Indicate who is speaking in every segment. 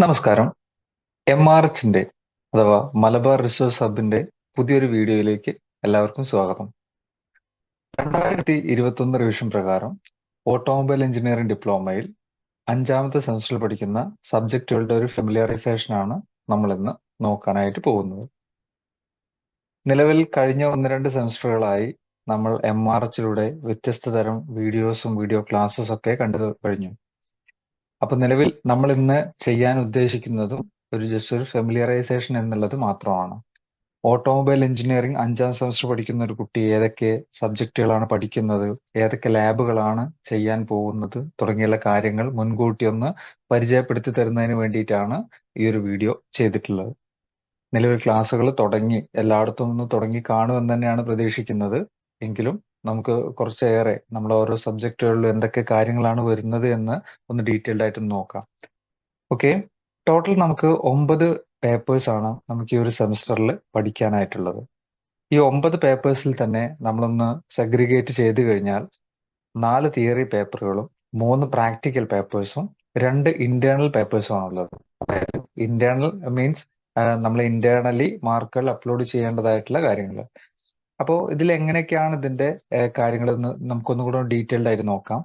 Speaker 1: നമസ്കാരം. M R എച്ചിന്റെ അഥവാ Malabar resource ഹബിന്റെ പുതിയൊരു വീഡിയോയിലേക്ക് എല്ലാവർക്കും സ്വാഗതം. രണ്ടായിരത്തി ഇരുപത്തൊന്ന് റിവിഷൻ പ്രകാരം ഓട്ടോമൊബൈൽ എഞ്ചിനീയറിംഗ് ഡിപ്ലോമയിൽ അഞ്ചാമത്തെ സെമസ്റ്ററിൽ പഠിക്കുന്ന സബ്ജക്റ്റുകളുടെ ഒരു ഫെമിലിയറൈസേഷൻ ആണ് നമ്മൾ ഇന്ന് നോക്കാനായിട്ട് പോകുന്നത്. നിലവിൽ കഴിഞ്ഞ ഒന്ന് രണ്ട് സെമസ്റ്ററുകളായി നമ്മൾ എം ആർ എച്ചിലൂടെ വ്യത്യസ്ത തരം വീഡിയോസും വീഡിയോ ക്ലാസ്സസ് ഒക്കെ കണ്ടു കഴിഞ്ഞു. അപ്പൊ നിലവിൽ നമ്മൾ ഇന്ന് ചെയ്യാൻ ഉദ്ദേശിക്കുന്നതും ഒരു ജസ്റ്റ് ഒരു ഫെമിലിയറൈസേഷൻ എന്നുള്ളത് മാത്രമാണ്. ഓട്ടോമൊബൈൽ എഞ്ചിനീയറിംഗ് അഞ്ചാം സെമസ്റ്റർ പഠിക്കുന്ന ഒരു കുട്ടി ഏതൊക്കെ സബ്ജക്റ്റുകളാണ് പഠിക്കുന്നത് ഏതൊക്കെ ലാബുകളാണ് ചെയ്യാൻ പോകുന്നത് തുടങ്ങിയുള്ള കാര്യങ്ങൾ മുൻകൂട്ടി ഒന്ന് പരിചയപ്പെടുത്തി തരുന്നതിന് വേണ്ടിയിട്ടാണ് ഈ ഒരു വീഡിയോ ചെയ്തിട്ടുള്ളത്. നിലവിൽ ക്ലാസ്സുകൾ തുടങ്ങി എല്ലായിടത്തും ഒന്ന് തുടങ്ങി കാണുമെന്ന് തന്നെയാണ് പ്രതീക്ഷിക്കുന്നത്. എങ്കിലും നമുക്ക് കുറച്ചേറെ നമ്മൾ ഓരോ സബ്ജക്റ്റുകളിലും എന്തൊക്കെ കാര്യങ്ങളാണ് വരുന്നത് എന്ന് ഒന്ന് ഡീറ്റെയിൽഡ് ആയിട്ട് നോക്കാം. ഓക്കെ ടോട്ടൽ നമുക്ക് ഒമ്പത് പേപ്പേഴ്സ് ആണ് നമുക്ക് ഈ ഒരു സെമിസ്റ്ററിൽ പഠിക്കാനായിട്ടുള്ളത്. ഈ ഒമ്പത് പേപ്പേഴ്സിൽ തന്നെ നമ്മളൊന്ന് സെഗ്രിഗേറ്റ് ചെയ്ത് കഴിഞ്ഞാൽ നാല് തിയറി പേപ്പറുകളും മൂന്ന് പ്രാക്ടിക്കൽ പേപ്പേഴ്സും രണ്ട് ഇന്റേണൽ പേപ്പേഴ്സും ആണുള്ളത്. അതായത് ഇന്റേണൽ മീൻസ് നമ്മൾ ഇന്റേണലി മാർക്കുകൾ അപ്ലോഡ് ചെയ്യേണ്ടതായിട്ടുള്ള കാര്യങ്ങൾ അപ്പോൾ ഇതിൽ എങ്ങനെയൊക്കെയാണ് ഇതിന്റെ കാര്യങ്ങൾ നമുക്കൊന്നും കൂടെ ഡീറ്റെയിൽഡ് ആയിട്ട് നോക്കാം.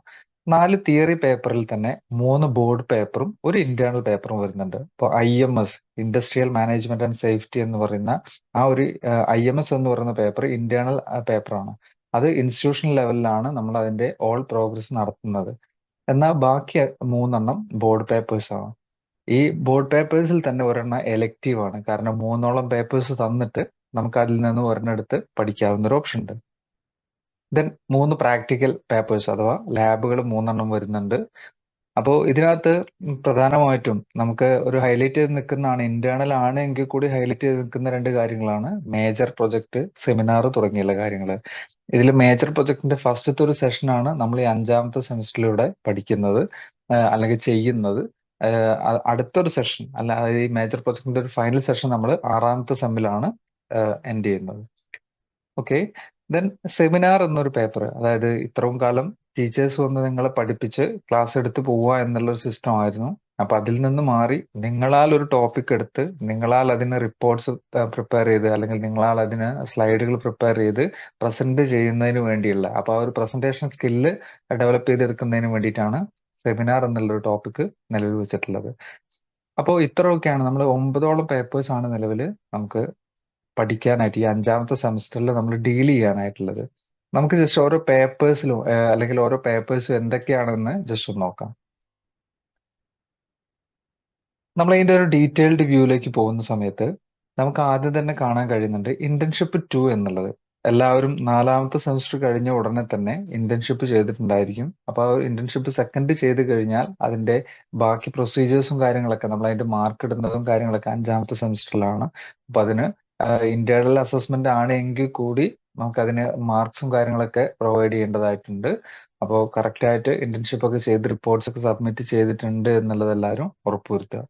Speaker 1: നാല് തിയറി പേപ്പറിൽ തന്നെ മൂന്ന് ബോർഡ് പേപ്പറും ഒരു ഇന്റേണൽ പേപ്പറും വരുന്നുണ്ട്. ഇപ്പോൾ I M S industrial management and safety എന്ന് പറയുന്ന ആ ഒരു ഐ എം എസ് എന്ന് പറയുന്ന പേപ്പർ ഇന്റേണൽ പേപ്പറാണ്. അത് ഇൻസ്റ്റിറ്റ്യൂഷണൽ ലെവലിലാണ് നമ്മൾ അതിന്റെ ഓൾ പ്രോഗ്രസ് നടത്തുന്നത്. എന്നാൽ ബാക്കി മൂന്നെണ്ണം ബോർഡ് പേപ്പേഴ്സ് ആണ്. ഈ ബോർഡ് പേപ്പേഴ്സിൽ തന്നെ ഒരെണ്ണം എലക്റ്റീവ് ആണ്. കാരണം മൂന്നോളം പേപ്പേഴ്സ് തന്നിട്ട് നമുക്ക് അതിൽ നിന്ന് ഒരെണ്ണെടുത്ത് പഠിക്കാവുന്ന ഒരു ഓപ്ഷൻ ഉണ്ട്. ദെൻ മൂന്ന് പ്രാക്ടിക്കൽ പേപ്പേഴ്സ് അഥവാ ലാബുകൾ മൂന്നെണ്ണം വരുന്നുണ്ട്. അപ്പോൾ ഇതിനകത്ത് പ്രധാനമായിട്ടും നമുക്ക് ഒരു ഹൈലൈറ്റ് ചെയ്ത് നിൽക്കുന്നതാണ് ഇന്റേണൽ ആണ് എങ്കിൽ കൂടി ഹൈലൈറ്റ് ചെയ്ത് നിൽക്കുന്ന രണ്ട് കാര്യങ്ങളാണ്. മേജർ പ്രൊജക്ട് സെമിനാർ തുടങ്ങിയുള്ള കാര്യങ്ങൾ. ഇതിൽ മേജർ പ്രൊജക്ടിന്റെ ഫസ്റ്റത്തെ ഒരു സെഷനാണ് നമ്മൾ ഈ അഞ്ചാമത്തെ സെമിസ്റ്ററിലൂടെ പഠിക്കുന്നത് അല്ലെങ്കിൽ ചെയ്യുന്നത്. അടുത്തൊരു സെഷൻ അല്ല ഈ മേജർ പ്രൊജക്ടിന്റെ ഒരു ഫൈനൽ സെഷൻ നമ്മൾ ആറാമത്തെ സെമ്മിലാണ് എൻഡ് ചെയ്യുന്നത്. ഓക്കെ ദെൻ സെമിനാർ എന്നൊരു പേപ്പർ അതായത് ഇത്രയും കാലം ടീച്ചേഴ്സ് വന്ന് നിങ്ങളെ പഠിപ്പിച്ച് ക്ലാസ് എടുത്ത് പോവുക എന്നുള്ളൊരു സിസ്റ്റം ആയിരുന്നു. അപ്പൊ അതിൽ നിന്ന് മാറി നിങ്ങളാൽ ഒരു ടോപ്പിക് എടുത്ത് നിങ്ങളാൽ അതിന് റിപ്പോർട്ട്സ് പ്രിപ്പയർ ചെയ്ത് അല്ലെങ്കിൽ നിങ്ങളാൽ അതിന് സ്ലൈഡുകൾ പ്രിപ്പയർ ചെയ്ത് പ്രസന്റ് ചെയ്യുന്നതിന് വേണ്ടിയുള്ള. അപ്പൊ ആ ഒരു പ്രസന്റേഷൻ സ്കില്ല് ഡെവലപ്പ് ചെയ്തെടുക്കുന്നതിന് വേണ്ടിയിട്ടാണ് സെമിനാർ എന്നുള്ളൊരു ടോപ്പിക് നിലവിൽ വെച്ചിട്ടുള്ളത്. അപ്പോൾ ഇത്രയൊക്കെയാണ്. നമ്മൾ ഒമ്പതോളം പേപ്പേഴ്സ് ആണ് നിലവിൽ നമുക്ക് പഠിക്കാനായിട്ട് ഈ അഞ്ചാമത്തെ സെമസ്റ്ററിൽ നമ്മൾ ഡീൽ ചെയ്യാനായിട്ടുള്ളത്. നമുക്ക് ജസ്റ്റ് ഓരോ പേപ്പേഴ്സിലും അല്ലെങ്കിൽ ഓരോ പേപ്പേഴ്സും എന്തൊക്കെയാണെന്ന് ജസ്റ്റ് ഒന്ന് നോക്കാം. നമ്മൾ ഇതിന്റെ ഒരു ഡീറ്റെയിൽഡ് വ്യൂയിലേക്ക് പോകുന്ന സമയത്ത് നമുക്ക് ആദ്യം തന്നെ കാണാൻ കഴിയുന്നുണ്ട് ഇന്റേൺഷിപ്പ് ടു എന്നുള്ളത്. എല്ലാവരും നാലാമത്തെ സെമസ്റ്റർ കഴിഞ്ഞ ഉടനെ തന്നെ ഇന്റേൺഷിപ്പ് ചെയ്തിട്ടുണ്ടായിരിക്കും. അപ്പോൾ ആ ഇന്റേൺഷിപ്പ് സെക്കൻഡ് ചെയ്ത് കഴിഞ്ഞാൽ അതിന്റെ ബാക്കി പ്രൊസീജിയേഴ്സും കാര്യങ്ങളൊക്കെ നമ്മൾ അതിന്റെ മാർക്ക് ഇടുന്നതും കാര്യങ്ങളൊക്കെ അഞ്ചാമത്തെ സെമസ്റ്ററിലാണ്. അപ്പൊ അതിന് ഇന്റേണൽ അസസ്മെന്റ് ആണ് എങ്കിൽ കൂടി നമുക്ക് അതിന് മാർക്സും കാര്യങ്ങളൊക്കെ പ്രൊവൈഡ് ചെയ്യേണ്ടതായിട്ടുണ്ട്. അപ്പോൾ കറക്റ്റ് ആയിട്ട് ഇന്റേൺഷിപ്പ് ഒക്കെ ചെയ്ത് റിപ്പോർട്ട്സ് ഒക്കെ സബ്മിറ്റ് ചെയ്തിട്ടുണ്ട് എന്നുള്ളത് എല്ലാവരും ഉറപ്പുവരുത്തുക.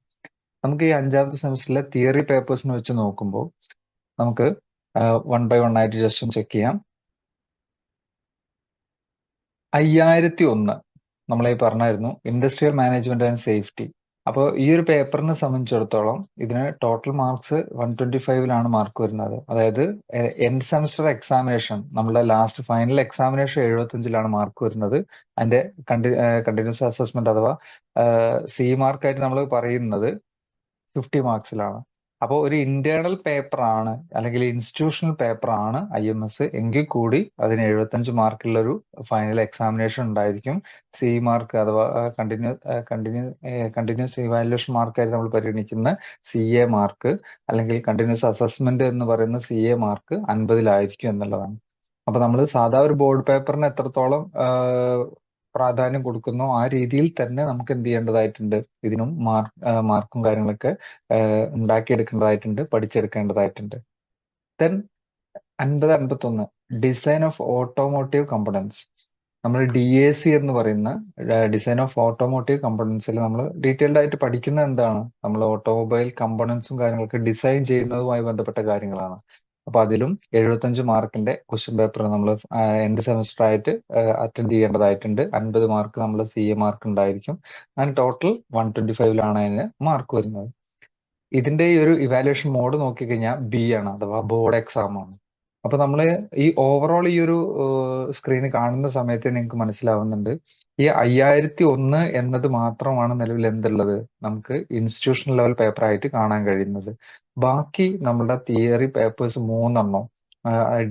Speaker 1: നമുക്ക് ഈ അഞ്ചാമത്തെ സെമസ്റ്ററിലെ തിയറി പേപ്പേഴ്സിനെ വെച്ച് നോക്കുമ്പോൾ നമുക്ക് വൺ ബൈ വൺ ആയിട്ട് ജസ്റ്റ് ഒന്ന് ചെക്ക് ചെയ്യാം. അയ്യായിരത്തി ഒന്ന് നമ്മളീ പറഞ്ഞായിരുന്നു ഇൻഡസ്ട്രിയൽ മാനേജ്മെന്റ് ആൻഡ് സേഫ്റ്റി അപ്പോൾ ഈ ഒരു പേപ്പറിനെ സംബന്ധിച്ചിടത്തോളം ഇതിന് ടോട്ടൽ മാർക്സ് വൺ ട്വന്റി ഫൈവിലാണ് മാർക്ക് വരുന്നത്. അതായത് എൻഡ് സെമസ്റ്റർ എക്സാമിനേഷൻ നമ്മുടെ ലാസ്റ്റ് ഫൈനൽ എക്സാമിനേഷൻ എഴുപത്തഞ്ചിലാണ് മാർക്ക് വരുന്നത്. അതിന്റെ കണ്ടി കണ്ടിന്യൂസ് അസസ്മെന്റ് അഥവാ സി മാർക്കായിട്ട് നമ്മൾ പറയുന്നത് ഫിഫ്റ്റി മാർക്സിലാണ് അപ്പോൾ ഒരു ഇന്റേണൽ പേപ്പർ ആണ് അല്ലെങ്കിൽ ഇൻസ്റ്റിറ്റ്യൂഷണൽ പേപ്പർ ആണ് ഐ എം എസ് എങ്കിൽ കൂടി അതിന് എഴുപത്തഞ്ച് മാർക്കുള്ള ഒരു ഫൈനൽ എക്സാമിനേഷൻ ഉണ്ടായിരിക്കും. സി മാർക്ക് അഥവാ കണ്ടിന്യൂ കണ്ടിന്യൂ കണ്ടിന്യൂസ് ഇവാലുവേഷൻ മാർക്കായിട്ട് നമ്മൾ പരിഗണിക്കുന്ന സി എ മാർക്ക് അല്ലെങ്കിൽ കണ്ടിന്യൂസ് അസസ്മെന്റ് എന്ന് പറയുന്ന സി എ മാർക്ക് അൻപതിലായിരിക്കും എന്നുള്ളതാണ്. അപ്പൊ നമ്മൾ സാധാ ഒരു ബോർഡ് പേപ്പറിന് എത്രത്തോളം പ്രാധാന്യം കൊടുക്കുന്നോ. ആ രീതിയിൽ തന്നെ നമുക്ക് എന്ത് ചെയ്യേണ്ടതായിട്ടുണ്ട്? ഇതിനും മാർക്ക് കാര്യങ്ങളൊക്കെ ഉണ്ടാക്കിയെടുക്കേണ്ടതായിട്ടുണ്ട് പഠിച്ചെടുക്കേണ്ടതായിട്ടുണ്ട്. ദെൻ അൻപത് അൻപത്തൊന്ന് ഡിസൈൻ ഓഫ് ഓട്ടോമോട്ടീവ് കമ്പണൻസ് നമ്മൾ ഡി എ സി എന്ന് പറയുന്ന ഡിസൈൻ ഓഫ് ഓട്ടോമോട്ടീവ് കമ്പണൻസിൽ നമ്മൾ ഡീറ്റെയിൽഡ് ആയിട്ട് പഠിക്കുന്നത് എന്താണ്? നമ്മൾ ഓട്ടോമൊബൈൽ കമ്പണൻസും കാര്യങ്ങളൊക്കെ ഡിസൈൻ ചെയ്യുന്നതുമായി ബന്ധപ്പെട്ട കാര്യങ്ങളാണ്. അപ്പൊ അതിലും എഴുപത്തഞ്ച് മാർക്കിന്റെ ക്വസ്റ്റ്യൻ പേപ്പർ നമ്മൾ എൻഡ് സെമസ്റ്റർ ആയിട്ട് അറ്റൻഡ് ചെയ്യേണ്ടതായിട്ടുണ്ട്. അൻപത് മാർക്ക് നമ്മൾ സി എ മാർക്ക് ഉണ്ടായിരിക്കും. ആൻഡ് ടോട്ടൽ വൺ ട്വന്റി ഫൈവിലാണ് അതിന് മാർക്ക് വരുന്നത്. ഇതിന്റെ ഈ ഒരു ഇവാലുവേഷൻ മോഡ് നോക്കിക്കഴിഞ്ഞാൽ ബി ആണ് അഥവാ ബോർഡ് എക്സാം ആണ്. അപ്പൊ നമ്മൾ ഈ ഓവറോൾ ഈ ഒരു സ്ക്രീൻ കാണുന്ന സമയത്ത് നിങ്ങൾക്ക് മനസ്സിലാവുന്നുണ്ട്. ഈ അയ്യായിരത്തി ഒന്ന് എന്നത് മാത്രമാണ് നിലവിൽ എന്തുള്ളത്? നമുക്ക് ഇൻസ്റ്റിറ്റ്യൂഷണൽ ലെവൽ പേപ്പർ ആയിട്ട് കാണാൻ കഴിയുന്നത്. ബാക്കി നമ്മുടെ തിയറി പേപ്പേഴ്സ് മൂന്നെണ്ണം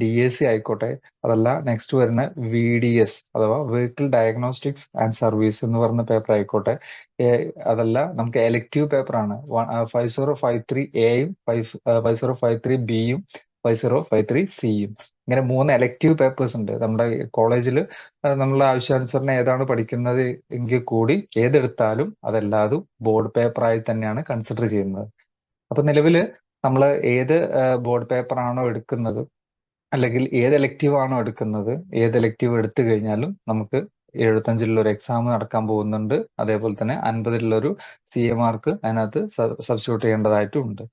Speaker 1: ഡി എസ് സി ആയിക്കോട്ടെ അതല്ല നെക്സ്റ്റ് വരുന്ന വി ഡി എസ് അഥവാ വെഹിക്കിൾ ഡയഗ്നോസ്റ്റിക്സ് ആൻഡ് സർവീസ് എന്ന് പറയുന്ന പേപ്പർ ആയിക്കോട്ടെ. അതല്ല നമുക്ക് എലക്റ്റീവ് പേപ്പർ ആണ്. ഫൈവ് സീറോ ഫൈവ് ത്രീ എയും five five zero five three ബിയും ഫൈവ് സീറോ ഫൈവ് ത്രീ സിയും ഇങ്ങനെ മൂന്ന് എലക്റ്റീവ് പേപ്പേഴ്സ് ഉണ്ട്. നമ്മുടെ കോളേജിൽ നമ്മളെ ആവശ്യാനുസരണം ഏതാണ് പഠിക്കുന്നത് എങ്കിൽ കൂടി ഏതെടുത്താലും അതല്ലാതും ബോർഡ് പേപ്പറായി തന്നെയാണ് കൺസിഡർ ചെയ്യുന്നത്. അപ്പൊ നിലവിൽ നമ്മൾ ഏത് ബോർഡ് പേപ്പറാണോ എടുക്കുന്നത് അല്ലെങ്കിൽ ഏത് എലക്റ്റീവ് ആണോ എടുക്കുന്നത് ഏത് എലക്റ്റീവ് എടുത്തു കഴിഞ്ഞാലും നമുക്ക് എഴുപത്തഞ്ചിലുള്ള ഒരു എക്സാം നടക്കാൻ പോകുന്നുണ്ട്. അതേപോലെ തന്നെ അൻപതിലുള്ള ഒരു സി എ മാർക്ക് അതിനകത്ത് സബ്സ്റ്റിറ്റ്യൂട്ട് ചെയ്യേണ്ടതായിട്ടും ഉണ്ട്.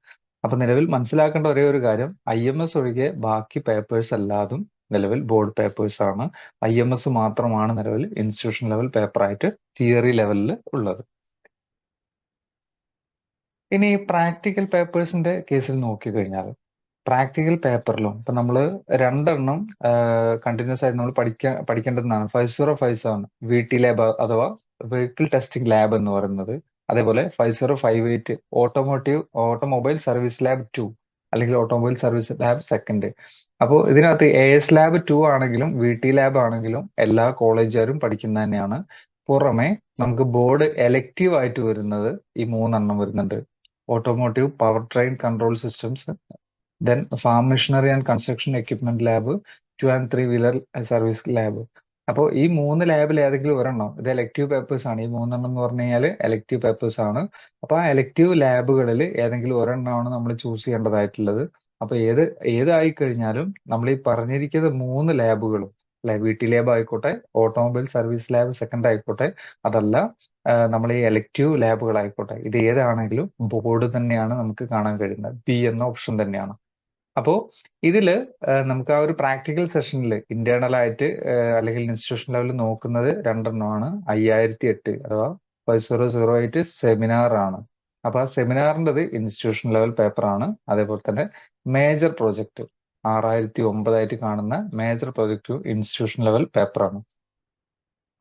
Speaker 1: അപ്പൊ നിലവിൽ മനസ്സിലാക്കേണ്ട ഒരേ ഒരു കാര്യം ഐ എം എസ് ഒഴികെ ബാക്കി പേപ്പേഴ്സ് അല്ലാതും നിലവിൽ ബോർഡ് പേപ്പേഴ്സ് ആണ്. ഐ എം എസ് മാത്രമാണ് നിലവിൽ ഇൻസ്റ്റിറ്റ്യൂഷൻ ലെവൽ പേപ്പർ ആയിട്ട് തിയറി ലെവലിൽ ഉള്ളത്. ഇനി പ്രാക്ടിക്കൽ പേപ്പേഴ്സിന്റെ കേസിൽ നോക്കിക്കഴിഞ്ഞാൽ പ്രാക്ടിക്കൽ പേപ്പറിലും ഇപ്പൊ നമ്മൾ രണ്ടെണ്ണം കണ്ടിന്യൂസ് ആയി നമ്മൾ പഠിക്കാൻ പഠിക്കേണ്ടതാണ് five zero five seven V T lab അഥവാ വെഹിക്കിൾ ടെസ്റ്റിംഗ് ലാബ് എന്ന് പറയുന്നത്. അതേപോലെ five zero five eight automotive automobile service lab two അല്ലെങ്കിൽ ഓട്ടോമൊബൈൽ സർവീസ് ലാബ് സെക്കൻഡ് അപ്പോൾ ഇതിനകത്ത് എ എസ് ലാബ് ടു ആണെങ്കിലും വി ടി ലാബ് ആണെങ്കിലും എല്ലാ കോളേജുകാരും പഠിക്കുന്ന തന്നെയാണ്. പുറമെ നമുക്ക് ബോർഡ് എലക്റ്റീവ് ആയിട്ട് വരുന്നത് ഈ മൂന്നെണ്ണം വരുന്നുണ്ട്. Automotive power train control systems then farm machinery and construction equipment lab two and three wheeler service lab അപ്പോൾ ഈ മൂന്ന് ലാബിൽ ഏതെങ്കിലും ഒരെണ്ണം ഇത് എലക്റ്റീവ് പേപ്പേഴ്സ് ആണ്. ഈ മൂന്നെണ്ണം എന്ന് പറഞ്ഞു കഴിഞ്ഞാൽ എലക്റ്റീവ് പേപ്പേഴ്സ് ആണ്. അപ്പൊ ആ എലക്റ്റീവ് ലാബുകളിൽ ഏതെങ്കിലും ഒരെണ്ണമാണ് നമ്മൾ ചൂസ് ചെയ്യേണ്ടതായിട്ടുള്ളത്. അപ്പൊ ഏത് ഏതായി കഴിഞ്ഞാലും നമ്മൾ ഈ പറഞ്ഞിരിക്കുന്ന മൂന്ന് ലാബുകളും അല്ലെ വി ടി ലാബ് ആയിക്കോട്ടെ ഓട്ടോമൊബൈൽ സർവീസ് ലാബ് സെക്കൻഡ് ആയിക്കോട്ടെ അതല്ല നമ്മൾ ഈ എലക്റ്റീവ് ലാബുകൾ ആയിക്കോട്ടെ ഇത് ഏതാണെങ്കിലും ബോർഡ് തന്നെയാണ് നമുക്ക് കാണാൻ കഴിയുന്നത്. ബി എന്ന ഓപ്ഷൻ തന്നെയാണ്. അപ്പോ ഇതിൽ നമുക്ക് ആ ഒരു പ്രാക്ടിക്കൽ സെഷനിൽ ഇന്റേണൽ ആയിട്ട് അല്ലെങ്കിൽ ഇൻസ്റ്റിറ്റ്യൂഷൻ ലെവലിൽ നോക്കുന്നത് രണ്ടെണ്ണമാണ്. അയ്യായിരത്തി എട്ട് അഥവാ five zero zero eight seminar ആണ്. അപ്പൊ ആ സെമിനാറിന്റെത് ഇൻസ്റ്റിറ്റ്യൂഷൻ ലെവൽ പേപ്പർ ആണ് അതേപോലെ തന്നെ മേജർ പ്രോജക്റ്റ് ആറായിരത്തി ഒമ്പതായിട്ട് കാണുന്ന മേജർ പ്രോജക്റ്റ് ഇൻസ്റ്റിറ്റ്യൂഷൻ ലെവൽ പേപ്പറാണ്.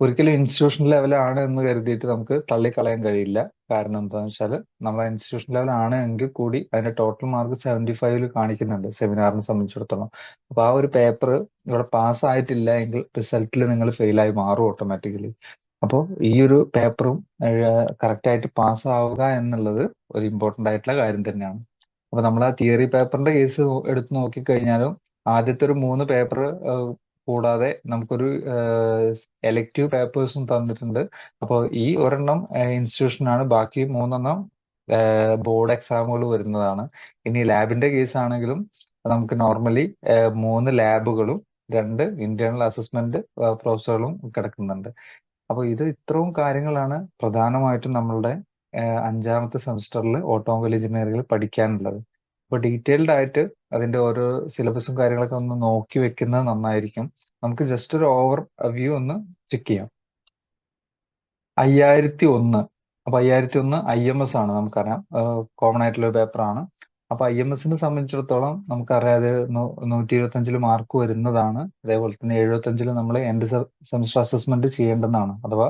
Speaker 1: ഒരിക്കലും ഇൻസ്റ്റിറ്റ്യൂഷൻ ലെവലാണ് എന്ന് കരുതിയിട്ട് നമുക്ക് തള്ളിക്കളയാൻ കഴിയില്ല. കാരണം എന്താണെന്ന് വെച്ചാൽ നമ്മൾ ഇൻസ്റ്റിറ്റ്യൂഷൻ ലെവൽ ആണ് എങ്കിൽ കൂടി അതിന്റെ ടോട്ടൽ മാർക്ക് സെവന്റി ഫൈവിൽ കാണിക്കുന്നുണ്ട് സെമിനാറിനെ സംബന്ധിച്ചിടത്തോളം. അപ്പൊ ആ ഒരു പേപ്പർ ഇവിടെ പാസ് ആയിട്ടില്ല എങ്കിൽ റിസൾട്ടിൽ നിങ്ങൾ ഫെയിൽ ആയി മാറും ഓട്ടോമാറ്റിക്കലി അപ്പോൾ ഈ ഒരു പേപ്പറും കറക്റ്റ് ആയിട്ട് പാസ് ആവുക എന്നുള്ളത് ഒരു ഇമ്പോർട്ടന്റ് ആയിട്ടുള്ള കാര്യം തന്നെയാണ്. അപ്പൊ നമ്മൾ ആ തിയറി പേപ്പറിന്റെ കേസ് എടുത്ത് നോക്കിക്കഴിഞ്ഞാലും ആദ്യത്തെ ഒരു മൂന്ന് പേപ്പർ കൂടാതെ നമുക്കൊരു എലക്റ്റീവ് പേപ്പേഴ്സും തന്നിട്ടുണ്ട്. അപ്പോൾ ഈ ഒരെണ്ണം ഇൻസ്റ്റിറ്റ്യൂഷനാണ് ബാക്കി മൂന്നെണ്ണം ബോർഡ് എക്സാമുകൾ വരുന്നതാണ്. ഇനി ലാബിന്റെ കേസ് ആണെങ്കിലും നമുക്ക് നോർമലി മൂന്ന് ലാബുകളും രണ്ട് ഇന്റേണൽ അസസ്മെന്റ് പ്രോസസ്സുകളും കിടക്കുന്നുണ്ട്. അപ്പോൾ ഇത് ഇത്രയും കാര്യങ്ങളാണ് പ്രധാനമായിട്ടും നമ്മളുടെ അഞ്ചാമത്തെ സെമസ്റ്ററിൽ ഓട്ടോമൊബൈൽ എഞ്ചിനീയറിംഗിൽ പഠിക്കാനുള്ളത്. അപ്പോൾ ഡീറ്റെയിൽഡ് ആയിട്ട് അതിന്റെ ഓരോ സിലബസും കാര്യങ്ങളൊക്കെ ഒന്ന് നോക്കി വെക്കുന്നത് നന്നായിരിക്കും. നമുക്ക് ജസ്റ്റ് ഒരു ഓവർ വ്യൂ ഒന്ന് ചെക്ക് ചെയ്യാം. അയ്യായിരത്തി ഒന്ന് അപ്പൊ അയ്യായിരത്തി ഒന്ന് ഐ എം എസ് ആണ് നമുക്കറിയാം. കോമൺ ആയിട്ടുള്ള പേപ്പറാണ് അപ്പൊ ഐ എം എസിനെ സംബന്ധിച്ചിടത്തോളം നമുക്കറിയാം അത് നൂറ്റി ഇരുപത്തി അഞ്ചിൽ മാർക്ക് വരുന്നതാണ്. അതേപോലെ തന്നെ എഴുപത്തി അഞ്ചിൽ നമ്മൾ എൻഡ് സെമിസ്റ്റർ അസസ്മെന്റ് ചെയ്യേണ്ടതാണ്. അഥവാ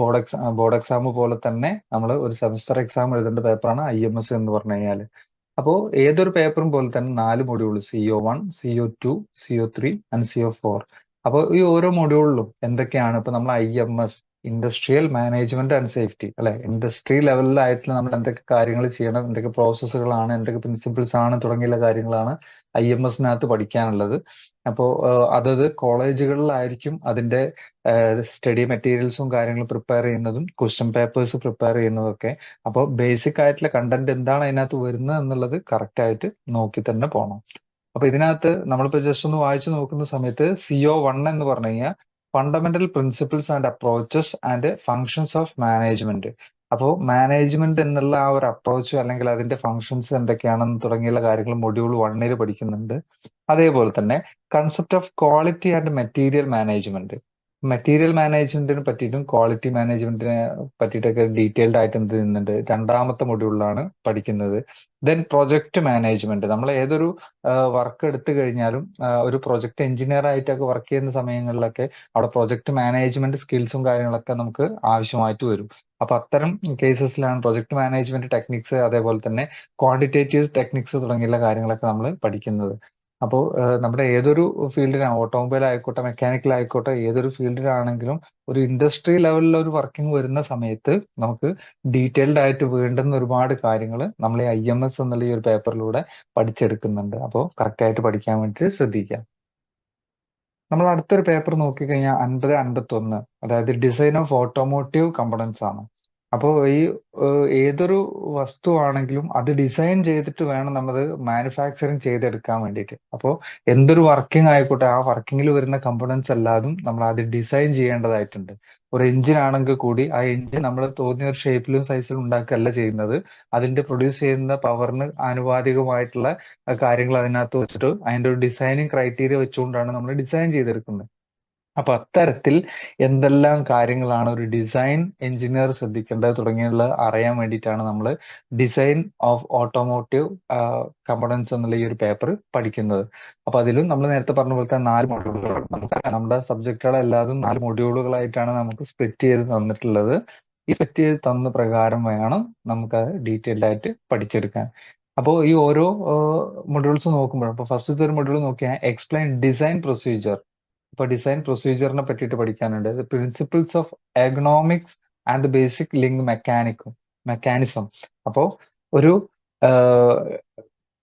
Speaker 1: ബോർഡ് എക്സാം ബോർഡ് എക്സാം പോലെ തന്നെ നമ്മൾ ഒരു സെമിസ്റ്റർ എക്സാം എഴുതേണ്ട പേപ്പറാണ് ഐ എം എസ് എന്ന് പറഞ്ഞു കഴിഞ്ഞാൽ അപ്പോൾ ഏതൊരു പേപ്പറും പോലെ തന്നെ നാല് module C O one C O two C O three and C O four അപ്പോൾ ഈ ഓരോ മൊഡ്യൂളിലും എന്തൊക്കെയാണ്? ഇപ്പൊ നമ്മൾ I M S industrial management and safety അല്ലെ? ഇൻഡസ്ട്രി ലെവലിലായിട്ടുള്ള നമ്മൾ എന്തൊക്കെ കാര്യങ്ങൾ ചെയ്യണം എന്തൊക്കെ പ്രോസസ്സുകളാണ് എന്തൊക്കെ പ്രിൻസിപ്പിൾസ് ആണ് തുടങ്ങിയുള്ള കാര്യങ്ങളാണ് ഐ എം എസിനകത്ത് പഠിക്കാനുള്ളത്. അപ്പോൾ അതത് കോളേജുകളിലായിരിക്കും അതിന്റെ സ്റ്റഡി മെറ്റീരിയൽസും കാര്യങ്ങളും പ്രിപ്പയർ ചെയ്യുന്നതും ക്വസ്റ്റ്യൻ പേപ്പേഴ്സ് പ്രിപ്പയർ ചെയ്യുന്നതൊക്കെ. അപ്പോൾ ബേസിക് ആയിട്ടുള്ള കണ്ടന്റ് എന്താണ് അതിനകത്ത് വരുന്നത് എന്നുള്ളത് കറക്റ്റ് ആയിട്ട് നോക്കി തന്നെ പോകണം അപ്പൊ ഇതിനകത്ത് നമ്മളിപ്പോ ജസ്റ്റ് ഒന്ന് വായിച്ചു നോക്കുന്ന സമയത്ത് സിഒ വൺ എന്ന് പറഞ്ഞു കഴിഞ്ഞാൽ fundamental principles and approaches and functions of management അപ്പോൾ മാനേജ്മെന്റ് എന്നുള്ള ആ ഒരു അപ്രോച്ച് അല്ലെങ്കിൽ അതിന്റെ ഫങ്ഷൻസ് എന്തൊക്കെയാണെന്ന് തുടങ്ങിയുള്ള കാര്യങ്ങൾ മൊഡ്യൂൾ വണ്ണിൽ പഠിക്കുന്നുണ്ട്. അതേപോലെ തന്നെ concept of quality and material management material മാനേജ്മെന്റിനെ പറ്റിയിട്ടും ക്വാളിറ്റി മാനേജ്മെന്റിനെ പറ്റിയിട്ടൊക്കെ ഡീറ്റെയിൽഡ് ആയിട്ട് എന്ത് ചെയ്യുന്നുണ്ട്? രണ്ടാമത്തെ മൊഡ്യൂളിലാണ് പഠിക്കുന്നത്. ദെൻ പ്രൊജക്ട് മാനേജ്മെന്റ് നമ്മൾ ഏതൊരു വർക്ക് എടുത്തു കഴിഞ്ഞാലും ഒരു പ്രൊജക്ട് എഞ്ചിനീയർ ആയിട്ടൊക്കെ വർക്ക് ചെയ്യുന്ന സമയങ്ങളിലൊക്കെ അവിടെ പ്രൊജക്ട് മാനേജ്മെന്റ് സ്കിൽസും കാര്യങ്ങളൊക്കെ നമുക്ക് ആവശ്യമായിട്ട് വരും. അപ്പൊ അത്തരം കേസസിലാണ് പ്രൊജക്ട് മാനേജ്മെന്റ് ടെക്നിക്സ് അതേപോലെ തന്നെ ക്വാണ്ടിറ്റേറ്റീവ് ടെക്നിക്സ് തുടങ്ങിയുള്ള കാര്യങ്ങളൊക്കെ നമ്മൾ പഠിക്കുന്നത്. അപ്പോൾ നമ്മുടെ ഏതൊരു ഫീൽഡിലാണ് ഓട്ടോമൊബൈൽ ആയിക്കോട്ടെ മെക്കാനിക്കൽ ആയിക്കോട്ടെ ഏതൊരു ഫീൽഡിലാണെങ്കിലും ഒരു ഇൻഡസ്ട്രി ലെവലിൽ ഒരു വർക്കിംഗ് വരുന്ന സമയത്ത് നമുക്ക് ഡീറ്റെയിൽഡ് ആയിട്ട് വേണ്ടുന്ന ഒരുപാട് കാര്യങ്ങൾ നമ്മൾ ഈ ഐ എം എസ് എന്നുള്ള ഈ ഒരു പേപ്പറിലൂടെ പഠിച്ചെടുക്കുന്നുണ്ട്. അപ്പോൾ കറക്റ്റ് ആയിട്ട് പഠിക്കാൻ വേണ്ടിയിട്ട് ശ്രദ്ധിക്കാം. നമ്മൾ അടുത്തൊരു പേപ്പർ നോക്കിക്കഴിഞ്ഞാൽ അൻപത് അൻപത്തൊന്ന് അതായത് ഡിസൈൻ ഓഫ് ഓട്ടോമോട്ടീവ് കമ്പണൻസ് ആണ് അപ്പോൾ ഈ ഏതൊരു വസ്തുവാണെങ്കിലും അത് ഡിസൈൻ ചെയ്തിട്ട് വേണം നമ്മൾ മാനുഫാക്ചറിങ് ചെയ്തെടുക്കാൻ വേണ്ടിയിട്ട്. അപ്പോൾ എന്തൊരു വർക്കിംഗ് ആയിക്കോട്ടെ ആ വർക്കിങ്ങിൽ വരുന്ന കമ്പണൻസ് എല്ലാതും നമ്മൾ അത് ഡിസൈൻ ചെയ്യേണ്ടതായിട്ടുണ്ട്. ഒരു എഞ്ചിൻ ആണെങ്കിൽ കൂടി ആ എഞ്ചിൻ നമ്മൾ തോന്നിയ ഒരു ഷേപ്പിലും സൈസിലും ഉണ്ടാക്കുകയല്ല ചെയ്യുന്നത്. അതിന്റെ പ്രൊഡ്യൂസ് ചെയ്യുന്ന പവറിന് ആനുപാതികമായിട്ടുള്ള കാര്യങ്ങൾ അതിനകത്ത് വെച്ചിട്ട് അതിന്റെ ഒരു ഡിസൈനിങ് ക്രൈറ്റീരിയ വെച്ചുകൊണ്ടാണ് നമ്മൾ ഡിസൈൻ ചെയ്തെടുക്കുന്നത്. അപ്പൊ അത്തരത്തിൽ എന്തെല്ലാം കാര്യങ്ങളാണ് ഒരു ഡിസൈൻ എഞ്ചിനീയർ ശ്രദ്ധിക്കേണ്ടത് തുടങ്ങിയുള്ള അറിയാൻ വേണ്ടിയിട്ടാണ് നമ്മൾ ഡിസൈൻ ഓഫ് ഓട്ടോമോട്ടീവ് കമ്പണൻസ് എന്നുള്ള ഈ ഒരു പേപ്പർ പഠിക്കുന്നത്. അപ്പൊ അതിലും നമ്മൾ നേരത്തെ പറഞ്ഞ പോലത്തെ നാല് മോഡ്യൂളുകൾ നമ്മുടെ സബ്ജക്റ്റുകളെല്ലാതും നാല് മോഡ്യൂളുകളായിട്ടാണ് നമുക്ക് സ്പ്ലിറ്റ് ചെയ്ത് തന്നിട്ടുള്ളത്. ഈ സ്പ്ലിറ്റ് ചെയ്ത് തന്ന പ്രകാരം വേണം നമുക്ക് ഡീറ്റെയിൽഡ് ആയിട്ട് പഠിച്ചെടുക്കാൻ. അപ്പോൾ ഈ ഓരോ മൊഡ്യൂൾസ് നോക്കുമ്പോഴും അപ്പോൾ ഫസ്റ്റ് ഒരു മൊഡ്യൂൾ നോക്കിയാൽ എക്സ്പ്ലെയിൻ ഡിസൈൻ പ്രൊസീജിയർ ഇപ്പൊ ഡിസൈൻ പ്രൊസീജിയറിനെ പറ്റിയിട്ട് പഠിക്കാനുണ്ട്. Principles of economics and basic link മെക്കാനിക്കും mechanism അപ്പോൾ ഒരു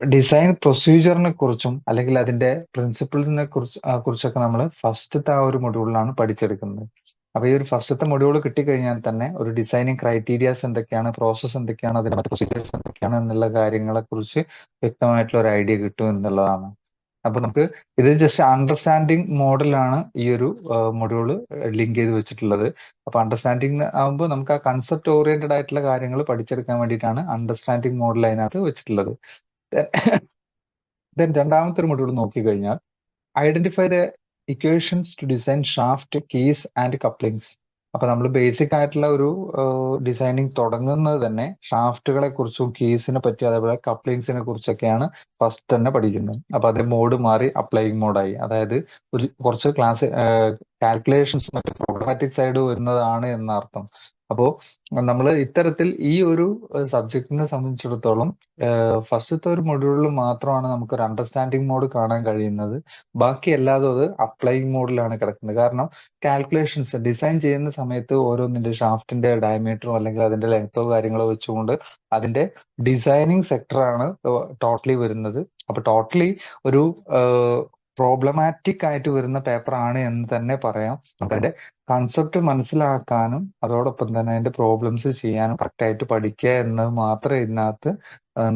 Speaker 1: ഡിസൈൻ പ്രൊസീജിയറിനെ കുറിച്ചും അല്ലെങ്കിൽ അതിന്റെ പ്രിൻസിപ്പിൾസിനെ കുറിച്ച് കുറിച്ചൊക്കെ നമ്മൾ ഫസ്റ്റത്തെ ആ ഒരു മൊഡ്യൂളിലാണ് പഠിച്ചെടുക്കുന്നത്. അപ്പൊ ഈ ഒരു ഫസ്റ്റത്തെ മൊഡ്യൂൾ കിട്ടിക്കഴിഞ്ഞാൽ തന്നെ ഒരു ഡിസൈനിങ് ക്രൈറ്റീരിയാസ് എന്തൊക്കെയാണ് പ്രോസസ്സ് എന്തൊക്കെയാണ് അതിന്റെ പ്രൊസീജിയേഴ്സ് എന്തൊക്കെയാണ് എന്നുള്ള കാര്യങ്ങളെ കുറിച്ച് വ്യക്തമായിട്ടുള്ള ഒരു ഐഡിയ കിട്ടും എന്നുള്ളതാണ്. അപ്പൊ നമുക്ക് ഇത് ജസ്റ്റ് അണ്ടർസ്റ്റാൻഡിങ് മോഡലാണ് ഈ ഒരു മൊഡ്യൂൾ ലിങ്ക് ചെയ്ത് വെച്ചിട്ടുള്ളത്. അപ്പൊ അണ്ടർസ്റ്റാൻഡിങ് ആകുമ്പോൾ നമുക്ക് ആ കൺസെപ്റ്റ് ഓറിയന്റഡ് ആയിട്ടുള്ള കാര്യങ്ങൾ പഠിച്ചെടുക്കാൻ വേണ്ടിയിട്ടാണ് അണ്ടർസ്റ്റാൻഡിങ് മോഡൽ അതിനകത്ത് വെച്ചിട്ടുള്ളത്. ദെൻ രണ്ടാമത്തെ ഒരു മൊഡ്യൂൾ നോക്കിക്കഴിഞ്ഞാൽ identify the equations to design shaft keys and couplings അപ്പൊ നമ്മൾ ബേസിക് ആയിട്ടുള്ള ഒരു ഡിസൈനിങ് തുടങ്ങുന്നത് തന്നെ ഷാഫ്റ്റുകളെ കുറിച്ചും കീസിനെ പറ്റി അതേപോലെ കപ്ലിങ്സിനെ കുറിച്ചൊക്കെയാണ് ഫസ്റ്റ് തന്നെ പഠിക്കുന്നത്. അപ്പൊ അതേ മോഡ് മാറി അപ്ലൈയിങ് മോഡായി അതായത് ഒരു കുറച്ച് ക്ലാസ് കാൽക്കുലേഷൻസ് മറ്റു പ്രോബ്ലമാറ്റിക് സൈഡ് വരുന്നതാണ് എന്നർത്ഥം. അപ്പോ നമ്മൾ ഇത്തരത്തിൽ ഈ ഒരു സബ്ജക്റ്റിനെ സംബന്ധിച്ചിടത്തോളം ഫസ്റ്റത്തെ ഒരു മൊഡ്യൂളിൽ മാത്രമാണ് നമുക്ക് ഒരു അണ്ടർസ്റ്റാൻഡിങ് മോഡ് കാണാൻ കഴിയുന്നത്. ബാക്കി എല്ലാതും അത് അപ്ലൈയിങ് മോഡിലാണ് കിടക്കുന്നത്. കാരണം കാൽക്കുലേഷൻസ് ഡിസൈൻ ചെയ്യുന്ന സമയത്ത് ഓരോന്നിന്റെ ഷാഫ്റ്റിന്റെ ഡയമീറ്ററോ അല്ലെങ്കിൽ അതിന്റെ ലെങ്തോ കാര്യങ്ങളോ വെച്ചുകൊണ്ട് അതിന്റെ ഡിസൈനിങ് സെക്ടറാണ് ടോട്ടലി വരുന്നത്. അപ്പൊ ടോട്ടലി ഒരു പ്രോബ്ലമാറ്റിക് ആയിട്ട് വരുന്ന പേപ്പർ ആണ് എന്ന് തന്നെ പറയാം. അതിന്റെ കൺസെപ്റ്റ് മനസ്സിലാക്കാനും അതോടൊപ്പം തന്നെ അതിന്റെ പ്രോബ്ലംസ് ചെയ്യാനും കറക്റ്റായിട്ട് പഠിക്കുക എന്ന് മാത്രമേ ഇതിനകത്ത്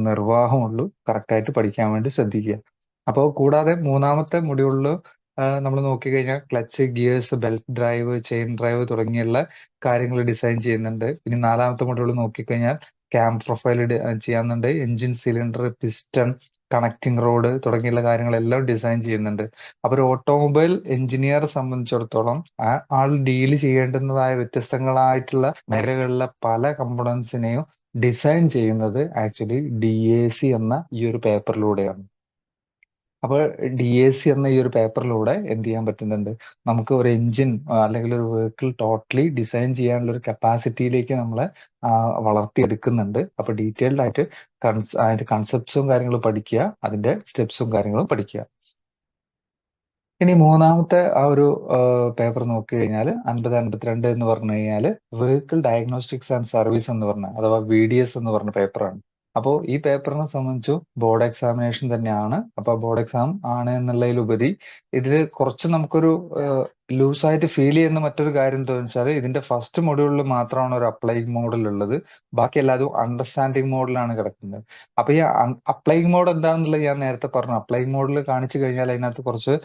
Speaker 1: നിർവാഹമുള്ളൂ. കറക്റ്റായിട്ട് പഠിക്കാൻ വേണ്ടി ശ്രദ്ധിക്കുക. അപ്പോൾ കൂടാതെ മൂന്നാമത്തെ മൊഡ്യൂളിൽ നമ്മൾ നോക്കിക്കഴിഞ്ഞാൽ clutch gears belt drive chain drive തുടങ്ങിയുള്ള കാര്യങ്ങൾ ഡിസൈൻ ചെയ്യുന്നുണ്ട്. ഇനി നാലാമത്തെ മൊഡ്യൂൾ നോക്കിക്കഴിഞ്ഞാൽ cam profile ചെയ്യാന്നുണ്ട്. Engine cylinder piston connecting rod തുടങ്ങിയുള്ള കാര്യങ്ങളെല്ലാം ഡിസൈൻ ചെയ്യുന്നുണ്ട്. അപ്പൊ ഒരു ഓട്ടോമൊബൈൽ എഞ്ചിനീയറെ സംബന്ധിച്ചിടത്തോളം ആൾ ഡീൽ ചെയ്യേണ്ടുന്നതായ വ്യത്യസ്തങ്ങളായിട്ടുള്ള മേഖലകളിലെ പല കമ്പോണൻസിനെയും ഡിസൈൻ ചെയ്യുന്നത് ആക്ച്വലി ഡി എ സി എന്ന ഈ ഒരു പേപ്പറിലൂടെയാണ് അപ്പോൾ ഡി എ സി എന്ന ഈ ഒരു പേപ്പറിലൂടെ എന്ത് ചെയ്യാൻ പറ്റുന്നുണ്ട്? നമുക്ക് ഒരു എഞ്ചിൻ അല്ലെങ്കിൽ ഒരു വെഹിക്കിൾ ടോട്ടലി ഡിസൈൻ ചെയ്യാനുള്ള ഒരു കപ്പാസിറ്റിയിലേക്ക് നമ്മളെ വളർത്തിയെടുക്കുന്നുണ്ട്. അപ്പൊ ഡീറ്റെയിൽഡ് ആയിട്ട് കൺസ് അതിന്റെ കൺസെപ്റ്റ്സും കാര്യങ്ങളും പഠിക്കുക അതിന്റെ സ്റ്റെപ്സും കാര്യങ്ങളും പഠിക്കുക. ഇനി മൂന്നാമത്തെ ആ ഒരു പേപ്പർ നോക്കി കഴിഞ്ഞാൽ അൻപത് അൻപത്തിരണ്ട് എന്ന് പറഞ്ഞു കഴിഞ്ഞാൽ വെഹിക്കിൾ ഡയഗ്നോസ്റ്റിക്സ് ആൻഡ് സർവീസ് എന്ന് പറഞ്ഞ അഥവാ വി ഡി എസ് എന്ന് പറഞ്ഞ പേപ്പറാണ്. അപ്പോൾ ഈ പേപ്പറിനെ സംബന്ധിച്ചു ബോർഡ് എക്സാമിനേഷൻ തന്നെയാണ്. അപ്പൊ ബോർഡ് എക്സാം ആണ് എന്നുള്ളതിലുപരി ഇതിൽ കുറച്ച് നമുക്കൊരു ലൂസായിട്ട് ഫീൽ ചെയ്യുന്ന മറ്റൊരു കാര്യം എന്താണെന്ന് വെച്ചാൽ ഇതിന്റെ ഫസ്റ്റ് മൊഡ്യൂളിൽ മാത്രമാണ് ഒരു അപ്ലൈയിങ് മോഡൽ ഉള്ളത്. ബാക്കി എല്ലാതും അണ്ടർസ്റ്റാൻഡിങ് മോഡലാണ് കിടക്കുന്നത്. അപ്പൊ ഈ അപ്ലൈയിങ് മോഡ് എന്താണെന്നുള്ളത് ഞാൻ നേരത്തെ പറഞ്ഞു. അപ്ലൈയിങ് മോഡിൽ കാണിച്ചു കഴിഞ്ഞാൽ അതിനകത്ത് കുറച്ച്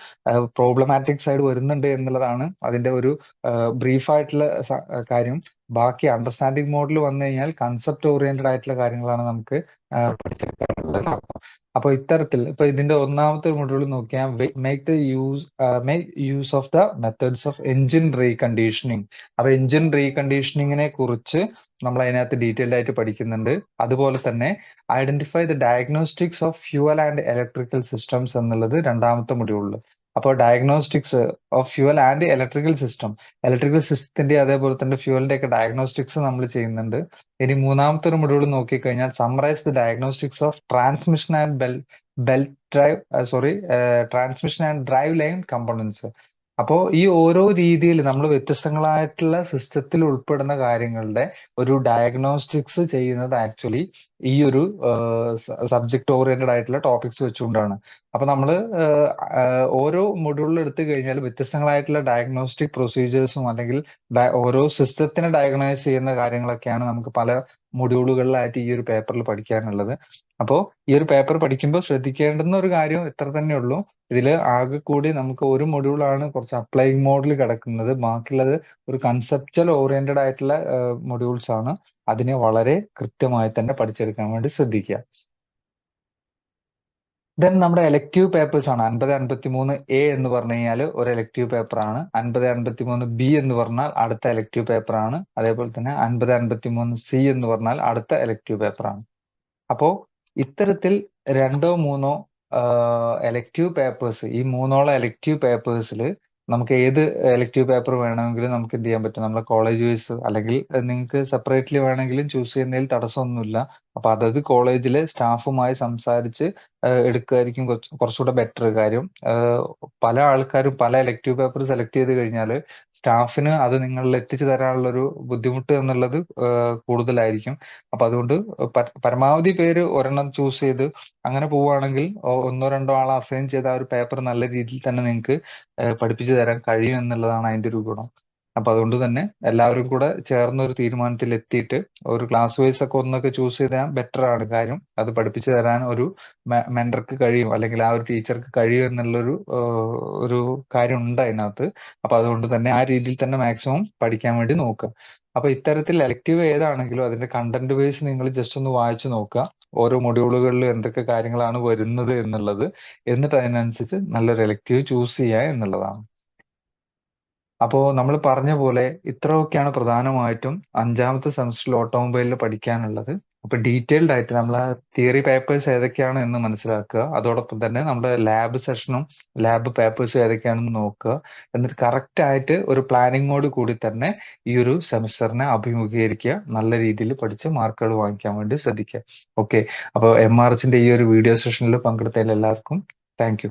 Speaker 1: പ്രോബ്ലമാറ്റിക് സൈഡ് വരുന്നുണ്ട് എന്നുള്ളതാണ് അതിന്റെ ഒരു ബ്രീഫ് ആയിട്ടുള്ള കാര്യം. ബാക്കി അണ്ടർസ്റ്റാൻഡിങ് മോഡിൽ വന്നു കഴിഞ്ഞാൽ കൺസെപ്റ്റ് ഓറിയന്റഡ് ആയിട്ടുള്ള കാര്യങ്ങളാണ് നമുക്ക് ആ, പഠിച്ചെടുക്കാനുള്ളത്. അപ്പൊ ഇത്തരത്തിൽ ഇപ്പൊ ഇതിന്റെ ഒന്നാമത്തെ മൊഡ്യൂൾ നോക്കിയാൽ make the use make use of the methods of engine reconditioning അപ്പൊ എഞ്ചിൻ റീകണ്ടീഷനിങ്ങിനെ കുറിച്ച് നമ്മൾ അതിനകത്ത് ഡീറ്റെയിൽഡ് ആയിട്ട് പഠിക്കുന്നുണ്ട്. അതുപോലെ തന്നെ identify the diagnostics of fuel and electrical systems എന്നുള്ളത് രണ്ടാമത്തെ മൊഡ്യൂളിൽ അപ്പോൾ diagnostics of fuel and electrical system electrical സിസ്റ്റത്തിന്റെ അതേപോലെ തന്നെ ഫ്യൂവലിന്റെ ഒക്കെ ഡയഗ്നോസ്റ്റിക്സ് നമ്മൾ ചെയ്യുന്നുണ്ട്. ഇനി മൂന്നാമത്തെ ഒരു മൊഡ്യൂൾ നോക്കിക്കഴിഞ്ഞാൽ summarize the diagnostics of transmission and bell belt drive sorry transmission and drive line components അപ്പോൾ ഈ ഓരോ രീതിയിൽ നമ്മൾ വ്യത്യസ്തങ്ങളായിട്ടുള്ള സിസ്റ്റത്തിൽ ഉൾപ്പെടുന്ന കാര്യങ്ങളുടെ ഒരു ഡയഗ്നോസ്റ്റിക്സ് ചെയ്യുന്നത് ആക്ച്വലി ഈ ഒരു സബ്ജക്ട് ഓറിയന്റഡ് ആയിട്ടുള്ള ടോപ്പിക്സ് വെച്ചുകൊണ്ടാണ്. അപ്പൊ നമ്മൾ ഓരോ മൊഡ്യൂളിൽ എടുത്തു കഴിഞ്ഞാൽ വ്യത്യസ്തങ്ങളായിട്ടുള്ള ഡയഗ്നോസ്റ്റിക് പ്രൊസീജിയേഴ്സും അല്ലെങ്കിൽ ഓരോ സിസ്റ്റത്തിനെ ഡയഗ്നോസ് ചെയ്യുന്ന കാര്യങ്ങളൊക്കെയാണ് നമുക്ക് പല മൊഡ്യൂളുകളിലായിട്ട് ഈ ഒരു പേപ്പറിൽ പഠിക്കാനുള്ളത്. അപ്പോൾ ഈ ഒരു പേപ്പർ പഠിക്കുമ്പോൾ ശ്രദ്ധിക്കേണ്ടുന്ന ഒരു കാര്യം ഇത്ര തന്നെ ഉള്ളൂ. ഇതിൽ ആകെ കൂടി നമുക്ക് ഒരു മൊഡ്യൂളാണ് കുറച്ച് അപ്ലൈ മോഡിൽ കിടക്കുന്നത്. ബാക്കിയുള്ളത് ഒരു കൺസെപ്റ്റൽ ഓറിയന്റഡ് ആയിട്ടുള്ള മൊഡ്യൂൾസ് ആണ്. അതിനെ വളരെ കൃത്യമായി തന്നെ പഠിച്ചെടുക്കാൻ വേണ്ടി ശ്രദ്ധിക്കുക. ദെൻ നമ്മുടെ എലക്റ്റീവ് പേപ്പേഴ്സ് ആണ്. അൻപത് അൻപത്തി മൂന്ന് എ എന്ന് പറഞ്ഞു കഴിഞ്ഞാൽ ഒരു എലക്റ്റീവ് പേപ്പറാണ് അൻപത് അൻപത്തി മൂന്ന് ബി എന്ന് പറഞ്ഞാൽ അടുത്ത എലക്റ്റീവ് പേപ്പറാണ് അതേപോലെ തന്നെ അൻപത് അൻപത്തി മൂന്ന് സി എന്ന് പറഞ്ഞാൽ അടുത്ത എലക്റ്റീവ് പേപ്പറാണ് അപ്പോൾ അപ്പോ ഇത്തരത്തിൽ രണ്ടോ മൂന്നോ എലക്റ്റീവ് പേപ്പേഴ്സ് ഈ മൂന്നോളം എലക്റ്റീവ് പേപ്പേഴ്സിൽ നമുക്ക് ഏത് എലക്റ്റീവ് പേപ്പർ വേണമെങ്കിലും നമുക്ക് എന്ത് ചെയ്യാൻ പറ്റും? നമ്മുടെ കോളേജ് വൈസ് അല്ലെങ്കിൽ നിങ്ങൾക്ക് സെപ്പറേറ്റ്ലി വേണമെങ്കിലും ചൂസ് ചെയ്യുന്നതിൽ തടസ്സമൊന്നുമില്ല. അപ്പൊ അതത് കോളേജിലെ സ്റ്റാഫുമായി സംസാരിച്ച് എടുക്കുകയായിരിക്കും കുറച്ച് കുറച്ചുകൂടെ ബെറ്റർ കാര്യം. പല ആൾക്കാരും പല എലക്റ്റീവ് പേപ്പർ സെലക്ട് ചെയ്ത് കഴിഞ്ഞാൽ സ്റ്റാഫിന് അത് നിങ്ങളിൽ എത്തിച്ചു തരാനുള്ള ഒരു ബുദ്ധിമുട്ട് എന്നുള്ളത് കൂടുതലായിരിക്കും. അപ്പൊ അതുകൊണ്ട് പര- പരമാവധി പേര് ഒരെണ്ണം ചൂസ് ചെയ്ത് അങ്ങനെ പോവുകയാണെങ്കിൽ ഒന്നോ രണ്ടോ ആൾ അസൈൻ ചെയ്ത ആ ഒരു പേപ്പർ നല്ല രീതിയിൽ തന്നെ നിങ്ങൾക്ക് പഠിപ്പിച്ചു തരാൻ കഴിയും എന്നുള്ളതാണ് അതിന്റെ ഒരു ഗുണം. അപ്പൊ അതുകൊണ്ട് തന്നെ എല്ലാവരും കൂടെ ചേർന്ന ഒരു തീരുമാനത്തിൽ എത്തിയിട്ട് ഒരു ക്ലാസ് വൈസ് ഒക്കെ ഒന്നൊക്കെ ചൂസ് ചെയ്താൽ ബെറ്റർ ആണ്. കാര്യം അത് പഠിപ്പിച്ചു തരാൻ ഒരു മെന്റർക്ക് കഴിയും. അല്ലെങ്കിൽ ആ ഒരു ടീച്ചർക്ക് കഴിയും എന്നുള്ളൊരു ഒരു കാര്യം ഉണ്ട് അതിനകത്ത്. അപ്പൊ അതുകൊണ്ട് തന്നെ ആ രീതിയിൽ തന്നെ മാക്സിമം പഠിക്കാൻ വേണ്ടി നോക്കുക. അപ്പൊ ഇത്തരത്തിൽ എലക്റ്റീവ് ഏതാണെങ്കിലും അതിന്റെ കണ്ടന്റ് ബേസ് നിങ്ങൾ ജസ്റ്റ് ഒന്ന് വായിച്ചു നോക്കുക. ഓരോ മൊഡ്യൂളുകളിലും എന്തൊക്കെ കാര്യങ്ങളാണ് വരുന്നത് എന്നുള്ളത്. എന്നിട്ട് അതിനനുസരിച്ച് നല്ലൊരു എലക്റ്റീവ് ചൂസ് ചെയ്യുക എന്നുള്ളതാണ്. അപ്പോ നമ്മൾ പറഞ്ഞ പോലെ ഇത്രയൊക്കെയാണ് പ്രധാനമായിട്ടും അഞ്ചാമത്തെ സെമസ്റ്ററിൽ ഓട്ടോമൊബൈലിൽ പഠിക്കാനുള്ളത്. അപ്പൊ ഡീറ്റെയിൽഡ് ആയിട്ട് നമ്മൾ തിയറി പേപ്പേഴ്സ് ഏതൊക്കെയാണ് എന്ന് മനസ്സിലാക്കുക. അതോടൊപ്പം തന്നെ നമ്മുടെ ലാബ് സെഷനും ലാബ് പേപ്പേഴ്സും ഏതൊക്കെയാണെന്ന് നോക്കുക. എന്നിട്ട് കറക്റ്റ് ആയിട്ട് ഒരു പ്ലാനിങ്ങോട് കൂടി തന്നെ ഈ ഒരു സെമസ്റ്ററിനെ അഭിമുഖീകരിക്കുക. നല്ല രീതിയിൽ പഠിച്ച് മാർക്കുകൾ വാങ്ങിക്കാൻ വേണ്ടി ശ്രദ്ധിക്കുക. ഓക്കെ അപ്പോൾ എം ആർ എച്ചിന്റെ ഈ ഒരു വീഡിയോ സെഷനിൽ പങ്കെടുത്തതിൽ എല്ലാവർക്കും താങ്ക്